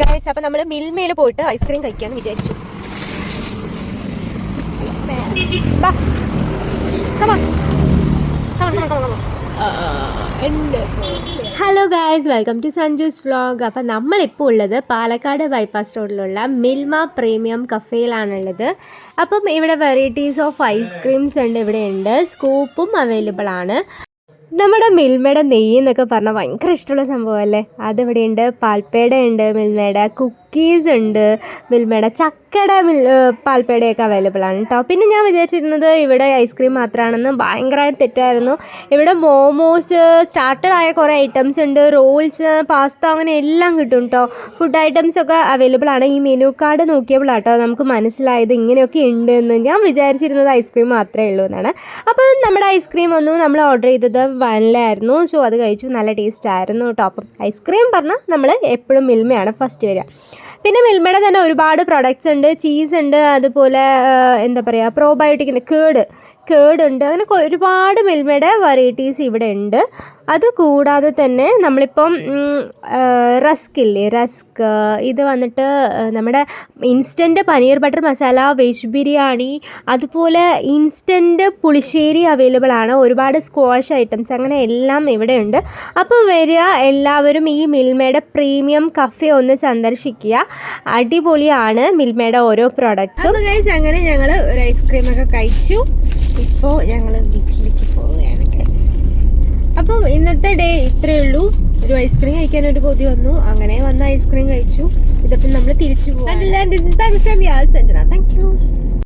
Guys അപ്പൊ നമ്മൾ മിൽമയിൽ പോയിട്ട് ഐസ്ക്രീം കഴിക്കാന്ന് വിചാരിച്ചു. Hello guys welcome to Sanju's vlog അപ്പം നമ്മളിപ്പോൾ ഉള്ളത് പാലക്കാട് ബൈപ്പാസ് റോഡിലുള്ള മിൽമ പ്രീമിയം കഫേയിലാണുള്ളത് അപ്പം ഇവിടെ വെറൈറ്റീസ് ഓഫ് ഐസ്ക്രീംസ് ഉണ്ട് ഇവിടെ ഉണ്ട് സ്കൂപ്പും അവൈലബിൾ ആണ്. നമ്മുടെ മിൽമയുടെ നെയ്യ് എന്നൊക്കെ പറഞ്ഞാൽ ഭയങ്കര ഇഷ്ടമുള്ള സംഭവമല്ലേ അതിവിടെ ഉണ്ട് പാൽപ്പേട ഉണ്ട് മിൽമയുടെ കുക്കീസ് ഉണ്ട്. മിൽമയുടെ ചക്കട മിൽ പാൽപ്പേടയൊക്കെ അവൈലബിൾ ആണ് കേട്ടോ പിന്നെ ഞാൻ വിചാരിച്ചിരുന്നത് ഇവിടെ ഐസ്ക്രീം മാത്രമാണെന്ന് ഭയങ്കരമായിട്ട് തെറ്റായിരുന്നു. ഇവിടെ മോമോസ് സ്റ്റാർട്ടഡ് ആയ കുറേ ഐറ്റംസ് ഉണ്ട്. റോൾസ് പാസ്ത അങ്ങനെ എല്ലാം കിട്ടും കേട്ടോ ഫുഡ് ഐറ്റംസ് ഒക്കെ അവൈലബിൾ ആണ്. ഈ മെനു കാർഡ് നോക്കിയപ്പോഴാട്ടോ നമുക്ക് മനസ്സിലായത് ഇങ്ങനെയൊക്കെ ഉണ്ട് എന്ന് ഞാൻ വിചാരിച്ചിരുന്നത് ഐസ്ക്രീം മാത്രമേ ഉള്ളൂ എന്നാണ്. അപ്പോൾ നമ്മുടെ ഐസ്ക്രീം ഒന്നും നമ്മൾ ഓർഡർ ചെയ്തത് വനിലായിരുന്നു സോ അത് കഴിച്ചു. നല്ല ടേസ്റ്റ് ആയിരുന്നു കേട്ടോ അപ്പം ഐസ്ക്രീം പറഞ്ഞാൽ നമ്മൾ എപ്പോഴും മിൽമയാണ് ഫസ്റ്റ് വരിക. പിന്നെ മിൽമയുടെ തന്നെ ഒരുപാട് പ്രൊഡക്ട്സ് ഉണ്ട് ചീസ് ഉണ്ട് അതുപോലെ എന്താ പറയുക പ്രോബയോട്ടിക്കിന്റെ കേട്. കേടുണ്ട്. അങ്ങനെ ഒരുപാട് മിൽമയുടെ വെറൈറ്റീസ് ഇവിടെ ഉണ്ട് അത് കൂടാതെ തന്നെ നമ്മളിപ്പം റസ്ക് ഇല്ലേ റസ്ക് ഇത് വന്നിട്ട് നമ്മുടെ instant paneer butter masala veg biryani അതുപോലെ ഇൻസ്റ്റന്റ് പുളിശ്ശേരി അവൈലബിൾ ആണ്. ഒരുപാട് സ്ക്വാഷ് ഐറ്റംസ് അങ്ങനെ എല്ലാം ഇവിടെ ഉണ്ട് അപ്പോൾ വരിക എല്ലാവരും ഈ മിൽമയുടെ പ്രീമിയം കഫേ ഒന്ന് സന്ദർശിക്കുക. അടിപൊളിയാണ് മിൽമയുടെ ഓരോ അപ്പോൾ അങ്ങനെ ഞങ്ങൾ ഒരു ഐസ്ക്രീമൊക്കെ കഴിച്ചു. ഇപ്പോൾ ഞങ്ങൾ വീട്ടിലേക്ക് പോവുകയാണ് അപ്പം ഇന്നത്തെ ഡേ ഇത്രയേ ഉള്ളൂ. ഒരു ഐസ്ക്രീം കഴിക്കാൻ ഒരു കൊതി വന്നു. അങ്ങനെ വന്ന ഐസ്ക്രീം കഴിച്ചു. ഇതപ്പം നമ്മൾ തിരിച്ചു പോകും താങ്ക് യു